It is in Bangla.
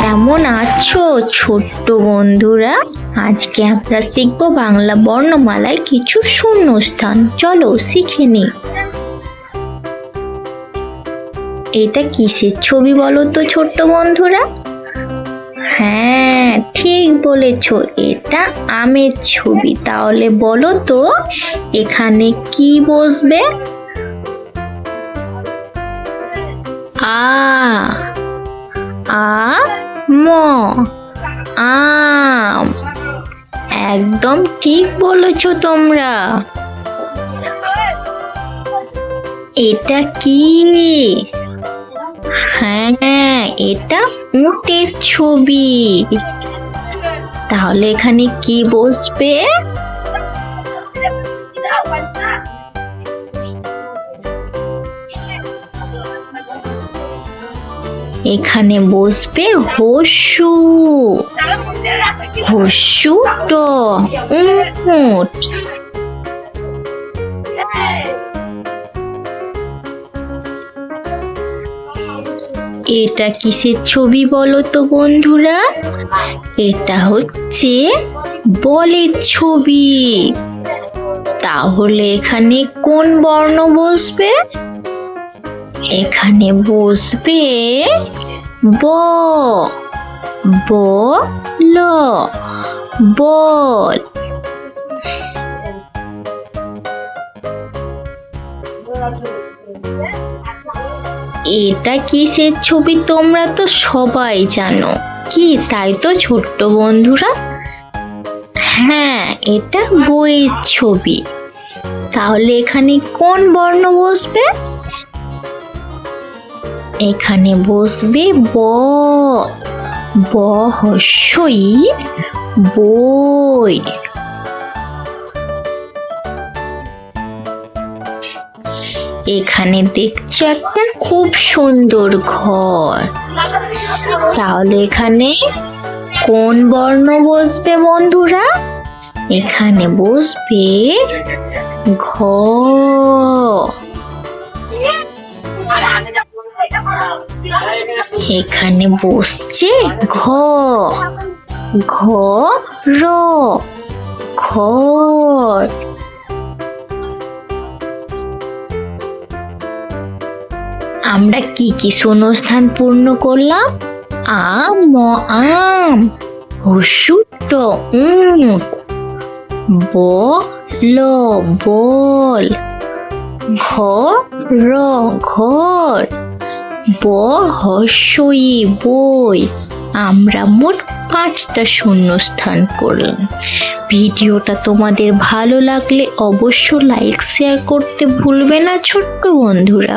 কেমন আছো ছোট্ট বন্ধুরা? আজকে আমরা শিখব বাংলা বর্ণমালায় কিছু শূন্যস্থান। চলো শিখে নি এটা কিসের ছবি বলো তো ছোট্ট বন্ধুরা? হ্যাঁ ঠিক বলেছ, এটা আমের ছবি। তাহলে বলো তো, এখানে কি বসবে? আ আ আম। একদম ঠিক বলেছ তোমরা। এটা কি? হ্যাঁ এটা উটের ছবি। তাহলে এখানে কি বসবে? এখানে বসবে হস্যু হস্যু ট উট এটা কিসের ছবি বলো তো বন্ধুরা? এটা হচ্ছে বলের ছবি। তাহলে এখানে কোন বর্ণ বসবে? এখানে বসবে ব ব ল বল। এটা কিসের ছবি তোমরা তো সবাই জানো। কি, তাই তো ছোট্ট বন্ধুরা? হ্যাঁ এটা বইয়ের ছবি। তাহলে এখানে কোন বর্ণ বসবে? এখানে বসবে ব ব হস্যই বই। এখানে দেখছ একটা খুব সুন্দর ঘর। তাহলে এখানে কোন বর্ণ বসবে বন্ধুরা? এখানে বসবে ঘ। এখানে বসছে ঘ। ঘ, র, ঘর। আমরা কি কি শূন্যস্থান পূর্ণ করলাম? আম আম। হসুট উট ব, ল, বল। ঘ ঘর। ব হস্যই বই। আমরা মোট পাঁচটা শূন্যস্থান করলাম। ভিডিওটা তোমাদের ভালো লাগলে অবশ্য লাইক শেয়ার করতে ভুলবে না ছোট্ট বন্ধুরা।